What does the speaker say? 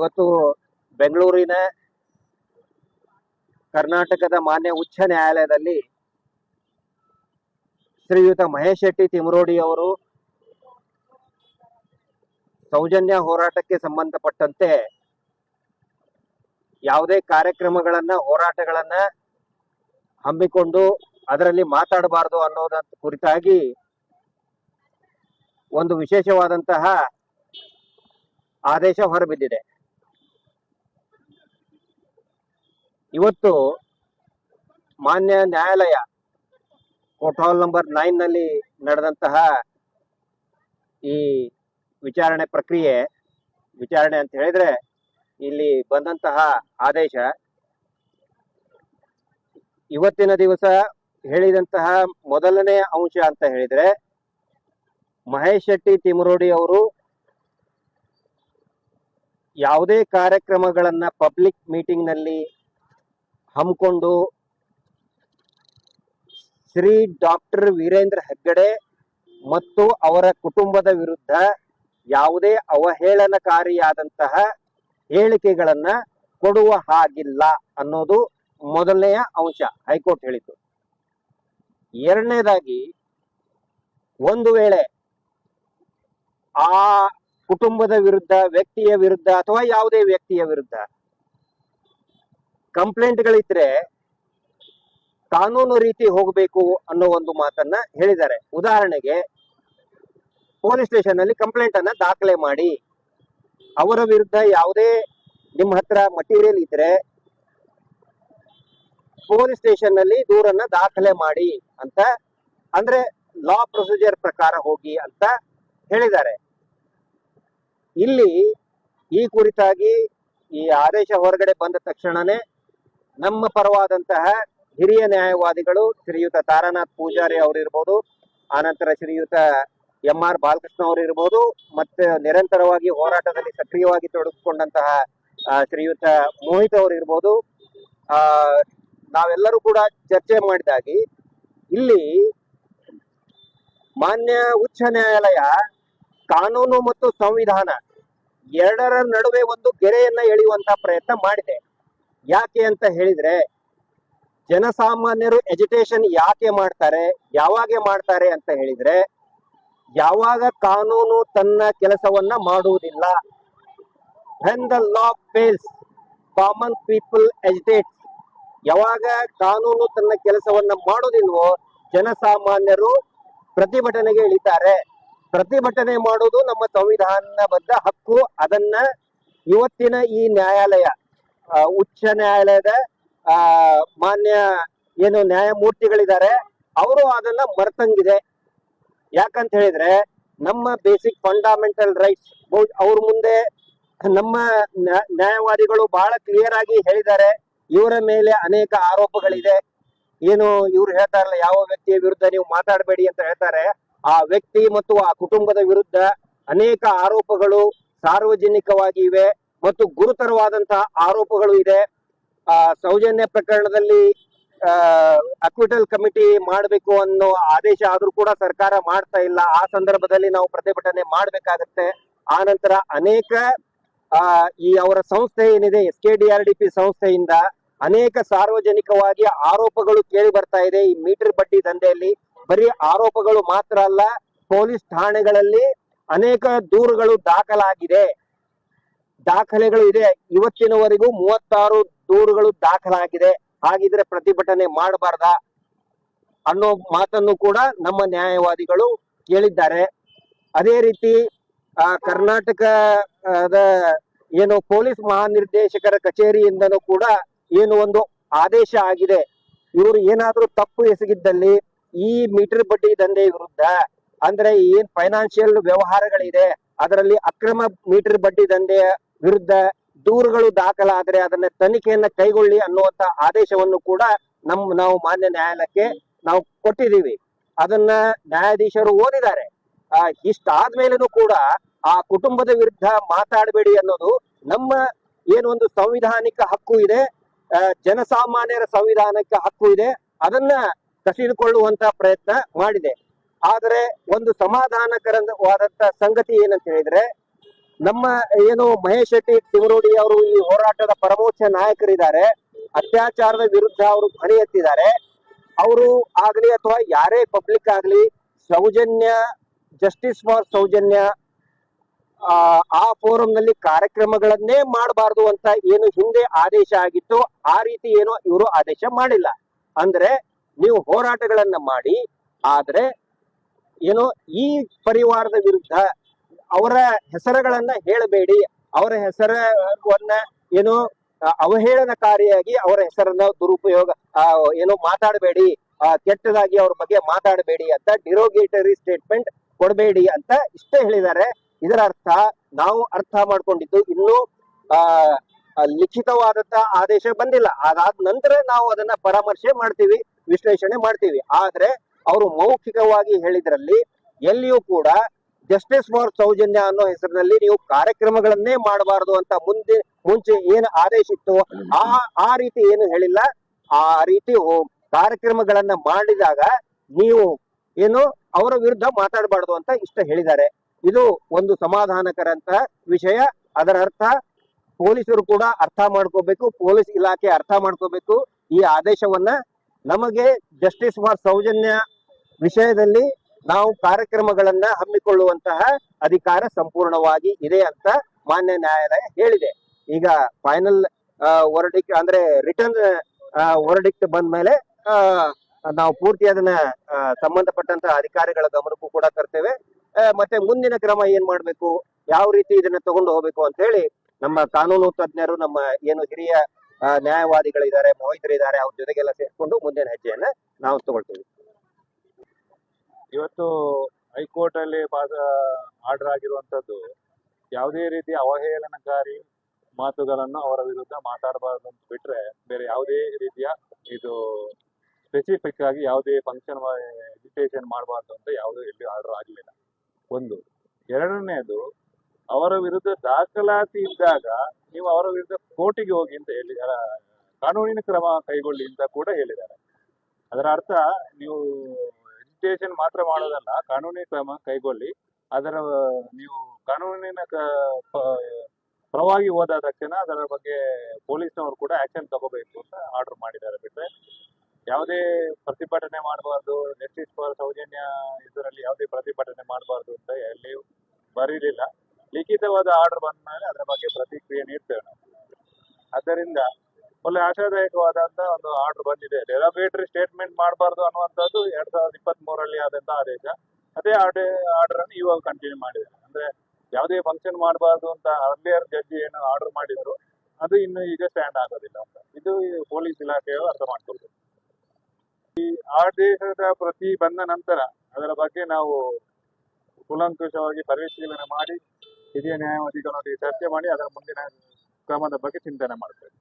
ಇವತ್ತು ಬೆಂಗಳೂರಿನ ಕರ್ನಾಟಕದ ಮಾನ್ಯ ಉಚ್ಚ ನ್ಯಾಯಾಲಯದಲ್ಲಿ ಶ್ರೀಯುತ ಮಹೇಶ್ ಶೆಟ್ಟಿ ತಿಮರೋಡಿ ಅವರು ಸೌಜನ್ಯ ಹೋರಾಟಕ್ಕೆ ಸಂಬಂಧಪಟ್ಟಂತೆ ಯಾವುದೇ ಕಾರ್ಯಕ್ರಮಗಳನ್ನ, ಹೋರಾಟಗಳನ್ನ ಹಮ್ಮಿಕೊಂಡು ಅದರಲ್ಲಿ ಮಾತಾಡಬಾರದು ಅನ್ನೋದ ಕುರಿತಾಗಿ ಒಂದು ವಿಶೇಷವಾದಂತಹ ಆದೇಶ ಹೊರಬಿದ್ದಿದೆ. ಇವತ್ತು ಮಾನ್ಯ ನ್ಯಾಯಾಲಯ ಕೋರ್ಟ್ ಹಾಲ್ ನಂಬರ್ ನೈನ್ನಲ್ಲಿ ನಡೆದಂತಹ ಈ ವಿಚಾರಣೆ ಪ್ರಕ್ರಿಯೆ, ವಿಚಾರಣೆ ಅಂತ ಹೇಳಿದ್ರೆ ಇಲ್ಲಿ ಬಂದಂತಹ ಆದೇಶ ಇವತ್ತಿನ ದಿವಸ ಹೇಳಿದಂತಹ ಮೊದಲನೇ ಅಂಶ ಅಂತ ಹೇಳಿದ್ರೆ ಮಹೇಶ್ ಶೆಟ್ಟಿ ತಿಮರೋಡಿ ಅವರು ಯಾವುದೇ ಕಾರ್ಯಕ್ರಮಗಳನ್ನ ಪಬ್ಲಿಕ್ ಮೀಟಿಂಗ್ನಲ್ಲಿ ಹಮ್ಮಿಕೊಂಡು ಶ್ರೀ ಡಾಕ್ಟರ್ ವೀರೇಂದ್ರ ಹೆಗ್ಗಡೆ ಮತ್ತು ಅವರ ಕುಟುಂಬದ ವಿರುದ್ಧ ಯಾವುದೇ ಅವಹೇಳನಕಾರಿಯಾದಂತಹ ಹೇಳಿಕೆಗಳನ್ನ ಕೊಡುವ ಹಾಗಿಲ್ಲ ಅನ್ನೋದು ಮೊದಲನೆಯ ಅಂಶ. ಹೈಕೋರ್ಟ್ ಹೇಳಿತು ಎರಡನೇದಾಗಿ, ಒಂದು ವೇಳೆ ಆ ಕುಟುಂಬದ ವಿರುದ್ಧ, ವ್ಯಕ್ತಿಯ ವಿರುದ್ಧ ಅಥವಾ ಯಾವುದೇ ವ್ಯಕ್ತಿಯ ವಿರುದ್ಧ ಕಂಪ್ಲೇಂಟ್ಗಳಿದ್ರೆ ಕಾನೂನು ರೀತಿ ಹೋಗಬೇಕು ಅನ್ನೋ ಒಂದು ಮಾತನ್ನ ಹೇಳಿದ್ದಾರೆ. ಉದಾಹರಣೆಗೆ, ಪೊಲೀಸ್ ಸ್ಟೇಷನ್ ಅಲ್ಲಿ ಕಂಪ್ಲೇಂಟ್ ಅನ್ನ ದಾಖಲೆ ಮಾಡಿ. ಅವರ ವಿರುದ್ಧ ಯಾವುದೇ ನಿಮ್ಮ ಹತ್ರ ಮಟೀರಿಯಲ್ ಇದ್ರೆ ಪೊಲೀಸ್ ಸ್ಟೇಷನ್ನಲ್ಲಿ ದೂರನ್ನ ದಾಖಲೆ ಮಾಡಿ ಅಂತ, ಅಂದ್ರೆ ಲಾ ಪ್ರೊಸೀಜರ್ ಪ್ರಕಾರ ಹೋಗಿ ಅಂತ ಹೇಳಿದ್ದಾರೆ. ಇಲ್ಲಿ ಈ ಕುರಿತಾಗಿ ಈ ಆದೇಶ ಹೊರಗಡೆ ಬಂದ ತಕ್ಷಣನೇ ನಮ್ಮ ಪರವಾದಂತಹ ಹಿರಿಯ ನ್ಯಾಯವಾದಿಗಳು ಶ್ರೀಯುತ ತಾರಾನಾಥ್ ಪೂಜಾರಿ ಅವರಿರ್ಬೋದು, ಆನಂತರ ಶ್ರೀಯುತ ಎಂ ಆರ್ ಬಾಲಕೃಷ್ಣ ಅವರಿರ್ಬೋದು, ಮತ್ತೆ ನಿರಂತರವಾಗಿ ಹೋರಾಟದಲ್ಲಿ ಸಕ್ರಿಯವಾಗಿ ತೊಡಗಿಸಿಕೊಂಡಂತಹ ಶ್ರೀಯುತ ಮೋಹಿತ್ ಅವರಿರ್ಬೋದು. ಆ, ನಾವೆಲ್ಲರೂ ಕೂಡ ಚರ್ಚೆ ಮಾಡಿದಾಗಿ ಇಲ್ಲಿ ಮಾನ್ಯ ಉಚ್ಚ ನ್ಯಾಯಾಲಯ ಕಾನೂನು ಮತ್ತು ಸಂವಿಧಾನ ಎರಡರ ನಡುವೆ ಒಂದು ಗೆರೆಯನ್ನ ಎಳೆಯುವಂತ ಪ್ರಯತ್ನ ಮಾಡಿದೆ. ಯಾಕೆ ಅಂತ ಹೇಳಿದ್ರೆ, ಜನಸಾಮಾನ್ಯರು ಎಜುಟೇಷನ್ ಯಾಕೆ ಮಾಡ್ತಾರೆ, ಯಾವಾಗೆ ಮಾಡ್ತಾರೆ ಅಂತ ಹೇಳಿದ್ರೆ, ಯಾವಾಗ ಕಾನೂನು ತನ್ನ ಕೆಲಸವನ್ನ ಮಾಡುವುದಿಲ್ಲ. When the law fails common people agitate ಯಾವಾಗ ಕಾನೂನು ತನ್ನ ಕೆಲಸವನ್ನ ಮಾಡೋದಿಲ್ವೋ ಜನಸಾಮಾನ್ಯರು ಪ್ರತಿಭಟನೆಗೆ ಇಳಿತಾರೆ. ಪ್ರತಿಭಟನೆ ಮಾಡೋದು ನಮ್ಮ ಸಂವಿಧಾನಬದ್ಧ ಹಕ್ಕು. ಅದನ್ನ ಇವತ್ತಿನ ಈ ನ್ಯಾಯಾಲಯ ಉಚ್ಚ ನ್ಯಾಯಾಲಯದ, ಆ, ಮಾನ್ಯ ಏನು ನ್ಯಾಯಮೂರ್ತಿಗಳಿದ್ದಾರೆ, ಅವರು ಅದನ್ನ ಮರ್ತಂಗಿದೆ. ಯಾಕಂತ ಹೇಳಿದ್ರೆ, ನಮ್ಮ ಬೇಸಿಕ್ ಫಂಡಮೆಂಟಲ್ ರೈಟ್ಸ್ ಅವ್ರ ಮುಂದೆ ನಮ್ಮ ನ್ಯಾ- ನ್ಯಾಯವಾದಿಗಳು ಬಹಳ ಕ್ಲಿಯರ್ ಆಗಿ ಹೇಳಿದ್ದಾರೆ. ಇವರ ಮೇಲೆ ಅನೇಕ ಆರೋಪಗಳಿದೆ. ಏನು ಇವ್ರು ಹೇಳ್ತಾರಲ್ಲ ಯಾವ ವ್ಯಕ್ತಿಯ ವಿರುದ್ಧ ನೀವು ಮಾತಾಡಬೇಡಿ ಅಂತ ಹೇಳ್ತಾರೆ. ಆ ವ್ಯಕ್ತಿ ಮತ್ತು ಆ ಕುಟುಂಬದ ವಿರುದ್ಧ ಅನೇಕ ಆರೋಪಗಳು ಸಾರ್ವಜನಿಕವಾಗಿ ಇವೆ. ಮತ್ತು ಗುರುತರವಾದಂತಹ ಆರೋಪಗಳು ಇದೆ. ಆ, ಸೌಜನ್ಯ ಪ್ರಕರಣದಲ್ಲಿ ಅಕ್ವಿಟಲ್ ಕಮಿಟಿ ಮಾಡಬೇಕು ಅನ್ನೋ ಆದೇಶ ಆದ್ರೂ ಕೂಡ ಸರ್ಕಾರ ಮಾಡ್ತಾ ಇಲ್ಲ. ಆ ಸಂದರ್ಭದಲ್ಲಿ ನಾವು ಪ್ರತಿಭಟನೆ ಮಾಡಬೇಕಾಗತ್ತೆ. ಆ ನಂತರ ಅನೇಕ ಈ ಅವರ ಸಂಸ್ಥೆ ಏನಿದೆ, S K D R D ಸಂಸ್ಥೆಯಿಂದ ಅನೇಕ ಸಾರ್ವಜನಿಕವಾಗಿ ಆರೋಪಗಳು ಕೇಳಿ ಬರ್ತಾ ಇದೆ. ಈ ಮೀಟರ್ ಬಡ್ಡಿ ದಂಧೆಯಲ್ಲಿ ಬರೀ ಆರೋಪಗಳು ಮಾತ್ರ ಅಲ್ಲ, ಪೊಲೀಸ್ ಠಾಣೆಗಳಲ್ಲಿ ಅನೇಕ ದೂರುಗಳು ದಾಖಲಾಗಿದೆ. ದಾಖಲೆಗಳು ಇದೆ. ಇವತ್ತಿನವರೆಗೂ ಮೂವತ್ತಾರು ದೂರುಗಳು ದಾಖಲಾಗಿದೆ. ಹಾಗಿದ್ರೆ ಪ್ರತಿಭಟನೆ ಮಾಡಬಾರ್ದ ಅನ್ನೋ ಮಾತನ್ನು ಕೂಡ ನಮ್ಮ ನ್ಯಾಯವಾದಿಗಳು ಹೇಳಿದ್ದಾರೆ. ಅದೇ ರೀತಿ, ಆ ಕರ್ನಾಟಕದ ಏನು ಪೊಲೀಸ್ ಮಹಾನಿರ್ದೇಶಕರ ಕಚೇರಿಯಿಂದನೂ ಕೂಡ ಏನು ಒಂದು ಆದೇಶ ಆಗಿದೆ. ಇವರು ಏನಾದ್ರೂ ತಪ್ಪು ಎಸಗಿದ್ದಲ್ಲಿ ಈ ಮೀಟರ್ ಬಡ್ಡಿ ದಂಧೆ ವಿರುದ್ಧ, ಅಂದ್ರೆ ಏನ್ ಫೈನಾನ್ಷಿಯಲ್ ವ್ಯವಹಾರಗಳಿದೆ, ಅದರಲ್ಲಿ ಅಕ್ರಮ ಮೀಟರ್ ಬಡ್ಡಿ ದಂಧೆಯ ವಿರುದ್ಧ ದೂರುಗಳು ದಾಖಲಾದ್ರೆ ಅದನ್ನ ತನಿಖೆಯನ್ನ ಕೈಗೊಳ್ಳಿ ಅನ್ನುವಂತ ಆದೇಶವನ್ನು ಕೂಡ ನಮ್, ನಾವು ಮಾನ್ಯ ನ್ಯಾಯಾಲಯಕ್ಕೆ ನಾವು ಕೊಟ್ಟಿದ್ದೀವಿ. ಅದನ್ನ ನ್ಯಾಯಾಧೀಶರು ಓದಿದ್ದಾರೆ. ಆ, ಇಷ್ಟಾದ್ಮೇಲೆನೂ ಕೂಡ ಆ ಕುಟುಂಬದ ವಿರುದ್ಧ ಮಾತಾಡಬೇಡಿ ಅನ್ನೋದು ನಮ್ಮ ಏನೊಂದು ಸಂವಿಧಾನಿಕ ಹಕ್ಕು ಇದೆ ಜನಸಾಮಾನ್ಯರ ಸಂವಿಧಾನಿಕ ಹಕ್ಕು ಇದೆ, ಅದನ್ನ ಕಸಿದುಕೊಳ್ಳುವಂತ ಪ್ರಯತ್ನ ಮಾಡಿದೆ. ಆದರೆ ಒಂದು ಸಮಾಧಾನಕರವಾದಂತ ಸಂಗತಿ ಏನಂತ ಹೇಳಿದ್ರೆ ನಮ್ಮ ಏನು ಮಹೇಶ್ ಶೆಟ್ಟಿ ತಿಮರೋಡಿ ಅವರು ಈ ಹೋರಾಟದ ಪರಮೋಚ್ಚ ನಾಯಕರಿದ್ದಾರೆ. ಅತ್ಯಾಚಾರದ ವಿರುದ್ಧ ಅವರು ಧ್ವನಿ ಎತ್ತಿದ್ದಾರೆ. ಅವರು ಆಗಲಿ ಅಥವಾ ಯಾರೇ ಪಬ್ಲಿಕ್ ಆಗಲಿ ಸೌಜನ್ಯ ಜಸ್ಟಿಸ್ ಫಾರ್ ಸೌಜನ್ಯ ಆ, ಫೋರಂ ನಲ್ಲಿ ಕಾರ್ಯಕ್ರಮಗಳನ್ನೇ ಮಾಡಬಾರದು ಅಂತ ಏನು ಹಿಂದೆ ಆದೇಶ ಆಗಿತ್ತು. ಆ ರೀತಿ ಏನು ಇವರು ಆದೇಶ ಮಾಡಿಲ್ಲ. ಅಂದ್ರೆ ನೀವು ಹೋರಾಟಗಳನ್ನ ಮಾಡಿ ಆದ್ರೆ ಏನು ಈ ಪರಿವಾರದ ವಿರುದ್ಧ ಅವರ ಹೆಸರುಗಳನ್ನ ಹೇಳಬೇಡಿ. ಅವರ ಹೆಸರನ್ನ ಏನು ಅವಹೇಳನಕಾರಿಯಾಗಿ ಅವರ ಹೆಸರನ್ನ ದುರುಪಯೋಗ ಏನು ಮಾತಾಡಬೇಡಿ. ಕೆಟ್ಟದಾಗಿ ಅವ್ರ ಬಗ್ಗೆ ಮಾತಾಡಬೇಡಿ ಅಂತ ಡಿರೋಗೇಟರಿ ಸ್ಟೇಟ್ಮೆಂಟ್ ಕೊಡಬೇಡಿ ಅಂತ ಇಷ್ಟೇ ಹೇಳಿದ್ದಾರೆ. ಇದರ ಅರ್ಥ ನಾವು ಅರ್ಥ ಮಾಡ್ಕೊಂಡಿದ್ದು ಇನ್ನೂ ಆ, ಲಿಖಿತವಾದಂತ ಆದೇಶ ಬಂದಿಲ್ಲ. ಅದಾದ ನಂತರ ನಾವು ಅದನ್ನ ಪರಾಮರ್ಶೆ ಮಾಡ್ತೀವಿ ವಿಶ್ಲೇಷಣೆ ಮಾಡ್ತೀವಿ. ಆದ್ರೆ ಅವರು ಮೌಖಿಕವಾಗಿ ಹೇಳಿದ್ರಲ್ಲಿ ಎಲ್ಲಿಯೂ ಕೂಡ ಜಸ್ಟಿಸ್ ಫಾರ್ ಸೌಜನ್ಯ ಅನ್ನೋ ಹೆಸರಿನಲ್ಲಿ ನೀವು ಕಾರ್ಯಕ್ರಮಗಳನ್ನೇ ಮಾಡಬಾರದು ಅಂತ ಮುಂದೆ, ಮುಂಚೆ ಏನು ಆದೇಶ ಇತ್ತು? ಆ ಆ ರೀತಿ ಏನು ಹೇಳಿಲ್ಲ. ಆ ರೀತಿ ಕಾರ್ಯಕ್ರಮಗಳನ್ನ ಮಾಡಿದಾಗ ನೀವು ಏನು ಅವರ ವಿರುದ್ಧ ಮಾತಾಡಬಾರ್ದು ಅಂತ ಇಷ್ಟ ಹೇಳಿದ್ದಾರೆ. ಇದು ಒಂದು ಸಮಾಧಾನಕರಂತ ವಿಷಯ. ಅದರ ಅರ್ಥ ಪೊಲೀಸರು ಕೂಡ ಅರ್ಥ ಮಾಡ್ಕೋಬೇಕು, ಪೊಲೀಸ್ ಇಲಾಖೆ ಅರ್ಥ ಮಾಡ್ಕೋಬೇಕು. ಈ ಆದೇಶವನ್ನ ನಮಗೆ ಜಸ್ಟಿಸ್ ಫಾರ್ ಸೌಜನ್ಯ ವಿಷಯದಲ್ಲಿ ನಾವು ಕಾರ್ಯಕ್ರಮಗಳನ್ನ ಹಮ್ಮಿಕೊಳ್ಳುವಂತಹ ಅಧಿಕಾರ ಸಂಪೂರ್ಣವಾಗಿ ಇದೆ ಅಂತ ಮಾನ್ಯ ನ್ಯಾಯಾಲಯ ಹೇಳಿದೆ. ಈಗ ಫೈನಲ್ ವರ್ಡಿಕ್ ಅಂದ್ರೆ ರಿಟರ್ನ್ ವರ್ಡಿಕ್ಟ್ ಬಂದ ಮೇಲೆ ನಾವು ಪೂರ್ತಿ ಅದನ್ನ ಸಂಬಂಧಪಟ್ಟಂತ ಅಧಿಕಾರಿಗಳ ಗಮನಕ್ಕೂ ಕೂಡ ತರ್ತೇವೆ. ಮತ್ತೆ ಮುಂದಿನ ಕ್ರಮ ಏನ್ ಮಾಡ್ಬೇಕು? ಯಾವ ರೀತಿ ಇದನ್ನ ತಗೊಂಡು ಹೋಗ್ಬೇಕು ಅಂತ ಹೇಳಿ ನಮ್ಮ ಕಾನೂನು ತಜ್ಞರು, ನಮ್ಮ ಏನು ಹಿರಿಯ ನ್ಯಾಯವಾದಿಗಳಿದ್ದಾರೆ, ಮೋಹಿತರಿದ್ದಾರೆ, ಅವ್ರ ಜೊತೆಗೆಲ್ಲ ಸೇರ್ಕೊಂಡು ಮುಂದಿನ ಹೆಜ್ಜೆಯನ್ನ ನಾವು ತಗೊಳ್ತೀವಿ. ಇವತ್ತು ಹೈಕೋರ್ಟ್ ಅಲ್ಲಿ ಆರ್ಡರ್ ಆಗಿರುವಂತದ್ದು ಯಾವುದೇ ರೀತಿಯ ಅವಹೇಳನಕಾರಿ ಮಾತುಗಳನ್ನು ಅವರ ವಿರುದ್ಧ ಮಾತಾಡಬಾರ್ದು ಅಂತ ಬಿಟ್ರೆ ಬೇರೆ ಯಾವುದೇ ರೀತಿಯ ಇದು ಸ್ಪೆಸಿಫಿಕ್ ಆಗಿ ಯಾವುದೇ ಫಂಕ್ಷನ್ ಎಜುಕೇಶನ್ ಮಾಡಬಾರ್ದು ಅಂತ ಯಾವುದೇ ಇಲ್ಲಿ ಆರ್ಡರ್ ಆಗಲಿಲ್ಲ. ಒಂದು. ಎರಡನೇದು ಅವರ ವಿರುದ್ಧ ದಾಖಲಾತಿ ಇದ್ದಾಗ ನೀವು ಅವರ ವಿರುದ್ಧ ಕೋರ್ಟಿಗೆ ಹೋಗಿ ಅಂತ ಹೇಳಿ ಕಾನೂನಿನ ಕ್ರಮ ಕೈಗೊಳ್ಳಿ ಅಂತ ಕೂಡ ಹೇಳಿದ್ದಾರೆ. ಅದರ ಅರ್ಥ ನೀವು ರಿಜಿಸ್ಟ್ರೇಷನ್ ಮಾತ್ರ ಮಾಡೋದಲ್ಲ ಕಾನೂನಿ ಕ್ರಮ ಕೈಗೊಳ್ಳಿ. ಅದರ, ನೀವು ಕಾನೂನಿನ ಪರವಾಗಿ ಹೋದ ತಕ್ಷಣ ಅದರ ಬಗ್ಗೆ ಪೊಲೀಸ್ನವರು ಕೂಡ ಆಕ್ಷನ್ ತಗೋಬೇಕು ಅಂತ ಆರ್ಡರ್ ಮಾಡಿದ್ದಾರೆ. ಬಿಟ್ರೆ ಯಾವುದೇ ಪ್ರತಿಭಟನೆ ಮಾಡಬಾರ್ದು ಜಸ್ಟಿಸ್ ಫಾರ್ ಸೌಜನ್ಯ ಇದರಲ್ಲಿ ಯಾವುದೇ ಪ್ರತಿಭಟನೆ ಮಾಡಬಾರ್ದು ಅಂತ ಎಲ್ಲಿಯೂ ಬರೀಲಿಲ್ಲ. ಲಿಖಿತವಾದ ಆರ್ಡರ್ ಬಂದ ಮೇಲೆ ಅದರ ಬಗ್ಗೆ ಪ್ರತಿಕ್ರಿಯೆ ನೀಡ್ತೇವೆ ನಾವು. ಆದ್ದರಿಂದ ಒಳ್ಳೆ ಆಶಾದಾಯಕವಾದಂತ ಒಂದು ಆರ್ಡರ್ ಬಂದಿದೆ. ಡೆರೋಗೇಟರಿ ಸ್ಟೇಟ್ಮೆಂಟ್ ಮಾಡಬಾರ್ದು ಅನ್ನುವಂಥದ್ದು ಎರಡ್ ಸಾವಿರದ ಇಪ್ಪತ್ತ್ ಮೂರರಲ್ಲಿ ಆದಂತ ಆದೇಶ. ಅದೇ ಆರ್ಡರ್ ಅನ್ನು ಇವಾಗ ಕಂಟಿನ್ಯೂ ಮಾಡಿದ್ದಾರೆ. ಅಂದ್ರೆ ಯಾವುದೇ ಫಂಕ್ಷನ್ ಮಾಡಬಾರ್ದು ಅಂತ ಅರ್ಲಿಯರ್ ಜಡ್ಜಿ ಏನು ಆರ್ಡರ್ ಮಾಡಿದ್ರು, ಅದು ಇನ್ನು ಈಗ ಸ್ಟ್ಯಾಂಡ್ ಆಗೋದಿಲ್ಲ ಅಂತ. ಇದು ಪೊಲೀಸ್ ಇಲಾಖೆಯು ಅರ್ಥ ಮಾಡ್ಕೊಳ್ಬೇಕು. ಈ ಆದೇಶದ ಪ್ರತಿ ಬಂದ ನಂತರ ಅದರ ಬಗ್ಗೆ ನಾವು ಕೂಲಂಕುಷವಾಗಿ ಪರಿಶೀಲನೆ ಮಾಡಿ, ಹಿರಿಯ ನ್ಯಾಯವಾದಿಗಳೊಂದಿಗೆ ಚರ್ಚೆ ಮಾಡಿ, ಅದರ ಮುಂದಿನ ಕ್ರಮದ ಬಗ್ಗೆ ಚಿಂತನೆ ಮಾಡ್ತೇವೆ